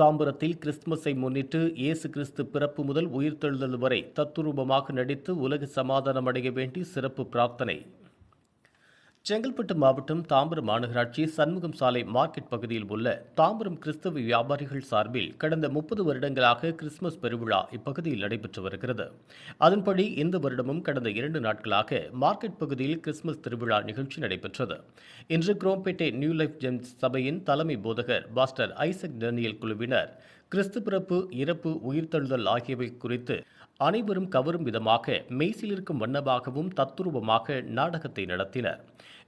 தாம்பரத்தில் கிறிஸ்துமஸை முன்னிட்டு இயேசு கிறிஸ்து பிறப்பு முதல் உயிர்த்தெழுதல் வரை தத்துரூபமாக நடித்து உலக சமாதானம் அடைய வேண்டி சிறப்பு பிரார்த்தனை. செங்கல்பட்டு மாவட்டம் தாம்பரம் மாநகராட்சி சண்முகம் சாலை மார்க்கெட் பகுதியில் உள்ள தாம்பரம் கிறிஸ்தவ வியாபாரிகள் சார்பில் கடந்த முப்பது வருடங்களாக கிறிஸ்துமஸ் பெருவிழா இப்பகுதியில் நடைபெற்று வருகிறது. அதன்படி இந்த வருடமும் கடந்த இரண்டு நாட்களாக மார்க்கெட் பகுதியில் கிறிஸ்துமஸ் திருவிழா நிகழ்ச்சி நடைபெற்றது. இன்று குரோம்பேட்டை நியூ லைஃப் ஜெம்ஸ் சபையின் தலைமை போதகர் பாஸ்டர் ஐசக் டேனியல் குழுவினர் கிறிஸ்து பிறப்பு இறப்பு உயிர்த்தழுதல் ஆகியவை குறித்து அனைவரும் கவரும் விதமாக மெய்சிலிருக்கும் வண்ணமாகவும் தத்துரூபமாக நாடகத்தை நடத்தினர்.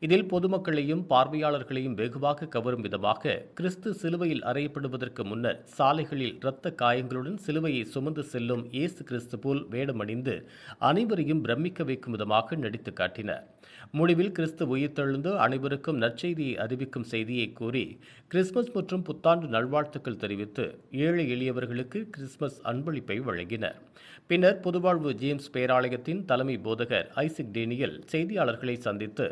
இதில் பொதுமக்களையும் பார்வையாளர்களையும் வெகுவாக கவரும் விதமாக கிறிஸ்து சிலுவையில் அறையப்படுவதற்கு முன்னர் சாலைகளில் இரத்த காயங்களுடன் சிலுவையை சுமந்து செல்லும் இயேசு கிறிஸ்து போல் வேடமணிந்து அனைவரையும் பிரமிக்க வைக்கும் விதமாக நடித்து காட்டினர். முடிவில் கிறிஸ்து உயிர்த்தெழுந்து அனைவருக்கும் நற்செய்தியை அறிவிக்கும் செய்தியை கூறி கிறிஸ்துமஸ் மற்றும் புத்தாண்டு நல்வாழ்த்துக்கள் தெரிவித்து ஏழை எளியவர்களுக்கு கிறிஸ்துமஸ் அன்பளிப்பை வழங்கினர். பின்னர் புதுவாழ்வு ஜேம்ஸ் பேராலயத்தின் தலைமை போதகர் ஐசிக் டேனியல் செய்தியாளர்களை சந்தித்து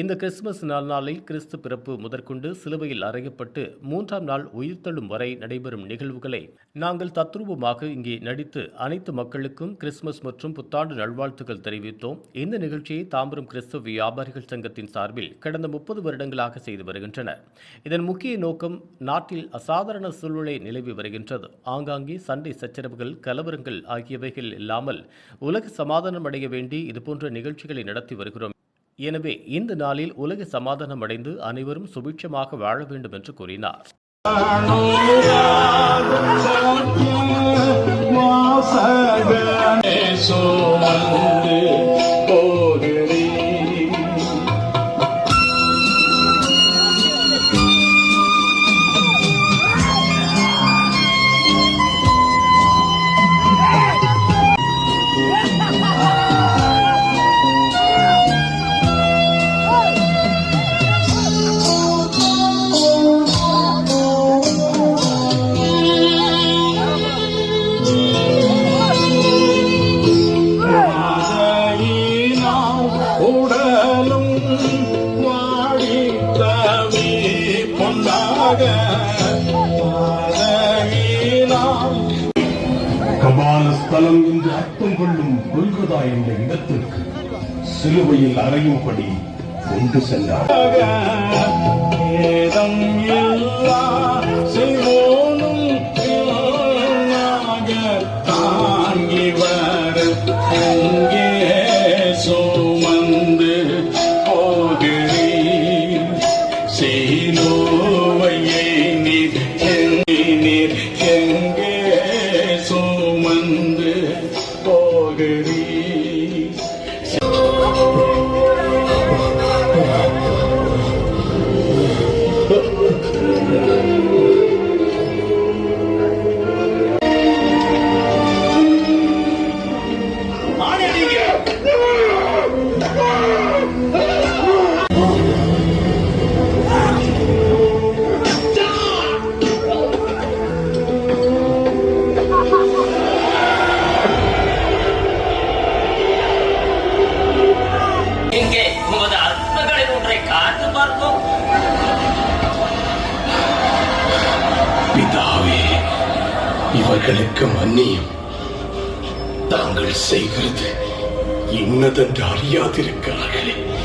இந்த கிறிஸ்துமஸ் நல்நாளில் கிறிஸ்து பிறப்பு முதற்கொண்டு சிலுவையில் அறையப்பட்டு மூன்றாம் நாள் உயிர்த்தெழும் வரை நடைபெறும் நிகழ்வுகளை நாங்கள் தத்ரூபமாக இங்கே நடித்து அனைத்து மக்களுக்கும் கிறிஸ்துமஸ் மற்றும் புத்தாண்டு நல்வாழ்த்துக்கள் தெரிவித்தோம். இந்த நிகழ்ச்சியை தாம்பரம் கிறிஸ்துவ வியாபாரிகள் சங்கத்தின் சார்பில் கடந்த முப்பது வருடங்களாக செய்து வருகின்றனர். இதன் முக்கிய நோக்கம் நாட்டில் அசாதாரண சூழ்நிலை நிலவி வருகின்றது. ஆங்காங்கே சண்டை சச்சரவுகள் கலவரங்கள் ஆகியவைகள் இல்லாமல் உலக சமாதானம் அடைய வேண்டி இதுபோன்ற நிகழ்ச்சிகளை நடத்தி வருகிறோம். எனவே இந்த நாளில் உலக சமாதானம் அடைந்து அனைவரும் சுபிட்சமாக வாழ வேண்டும் என்று கூறினார். சுமந்து. வாடித்தவி பொன்னாக கபாலஸ்தலம் என்று அர்த்தம் கொள்ளும் கொல்கதா என்ற இடத்திற்கு சிலுவையில் அறையும்படி கொண்டு சென்றார். வேதம் எல்லா செய்வோம் Good இவர்களுக்கு மன்னியும். தாங்கள் செய்கிறது இன்னதென்று அறியாதிருக்கிறார்களே.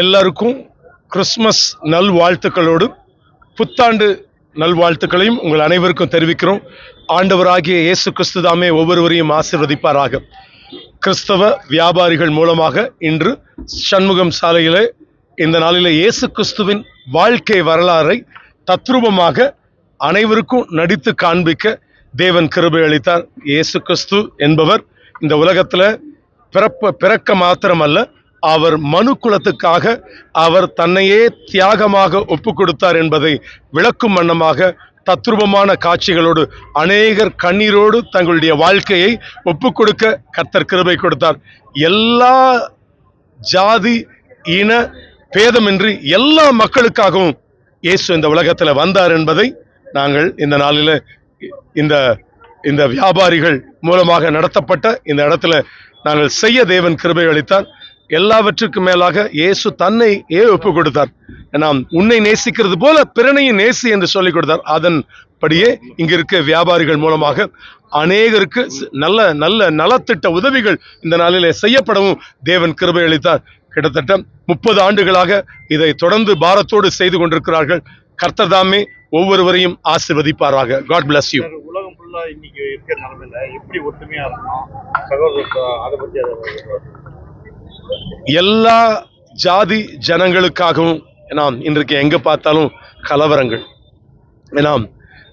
எல்லாருக்கும் கிறிஸ்மஸ் நல்வாழ்த்துக்களோடு புத்தாண்டு நல்வாழ்த்துக்களையும் உங்கள் அனைவருக்கும் தெரிவிக்கிறோம். ஆண்டவராகிய இயேசு கிறிஸ்து தாமே ஒவ்வொருவரையும் ஆசிர்வதிப்பாராக. கிறிஸ்தவ வியாபாரிகள் மூலமாக இன்று சண்முகம் சாலையிலே இந்த நாளில் இயேசு கிறிஸ்துவின் வாழ்க்கை வரலாறை தத்ரூபமாக அனைவருக்கும் நடித்து காண்பிக்க தேவன் கிருபை அளித்தார். இயேசு கிறிஸ்து என்பவர் இந்த உலகத்தில் பிறப்ப பிறக்க மாத்திரமல்ல அவர் மனு குலத்துக்காக அவர் தன்னையே தியாகமாக ஒப்பு கொடுத்தார் என்பதை விளக்கும் வண்ணமாக தத்ரூபமான காட்சிகளோடு அநேகர் கண்ணீரோடு தங்களுடைய வாழ்க்கையை ஒப்பு கொடுக்க கர்த்தர் கிருபை கொடுத்தார். எல்லா ஜாதி இன பேதமின்றி எல்லா மக்களுக்காகவும் இயேசு இந்த உலகத்தில் வந்தார் என்பதை நாங்கள் இந்த நாளில் இந்த இந்த வியாபாரிகள் மூலமாக நடத்தப்பட்ட இந்த இடத்துல நாங்கள் செய்ய தேவன் கிருபை அளித்தார். எல்லாவற்றுக்கும் மேலாக இயேசு தன்னை ஏ ஒப்பு கொடுத்தார். நாம் உன்னை நேசிக்கிறது போல பிறனையும் நேசி என்று சொல்லிக் கொடுத்தார். அதன்படியே இங்க இருக்க வியாபாரிகள் மூலமாக அநேகருக்கு நல்ல நல்ல நலத்திட்ட உதவிகள் இந்த நாளிலே செய்யப்படவும் தேவன் கிருபை அளித்தார். கிட்டத்தட்ட முப்பது ஆண்டுகளாக இதை தொடர்ந்து பாரத்தோடு செய்து கொண்டிருக்கிறார்கள். கர்த்ததாமே ஒவ்வொருவரையும் ஆசிர்வதிப்பாராக. காட் பிளஸ் யூ உலகம் ஃபுல்லாக இன்னைக்கு இருக்கிற நிலைமையில எப்படி ஒற்றுமையா இருக்கணும் சகோதரத்துவம் அதை பற்றி அதை எல்லா ஜாதி ஜனங்களுக்காகவும் நாம் இன்றைக்கு எங்க பார்த்தாலும் கலவரங்கள். நாம்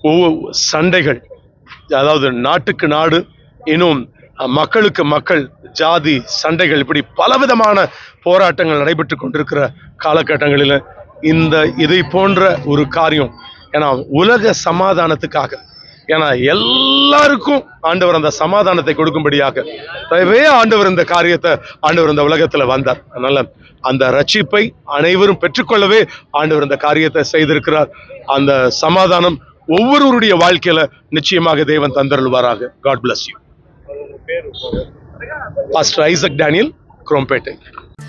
ஒவ்வொரு சண்டைகள். அதாவது நாட்டுக்கு நாடு இன்னும் மக்களுக்கு மக்கள் ஜாதி சண்டைகள் இப்படி பலவிதமான போராட்டங்கள் நடைபெற்று கொண்டிருக்கிற காலகட்டங்களில் இந்த இதை போன்ற ஒரு காரியம் ஏன்னா உலக சமாதானத்துக்காக ஏன்னா எல்லாருக்கும் ஆண்டவர் அந்த சமாதானத்தை கொடுக்கும்படியாக தயவே ஆண்டவர் இந்த காரியத்தை ஆண்டவர் இந்த உலகத்துல வந்தார். அதனால அந்த ரட்சிப்பை அனைவரும் பெற்றுக்கொள்ளவே ஆண்டவர் இந்த காரியத்தை செய்திருக்கிறார். அந்த சமாதானம் ஒவ்வொருவருடைய வாழ்க்கையில நிச்சயமாக தேவன் தந்தருள்வாராக. God bless you pastor Isaac Daniel Chromepet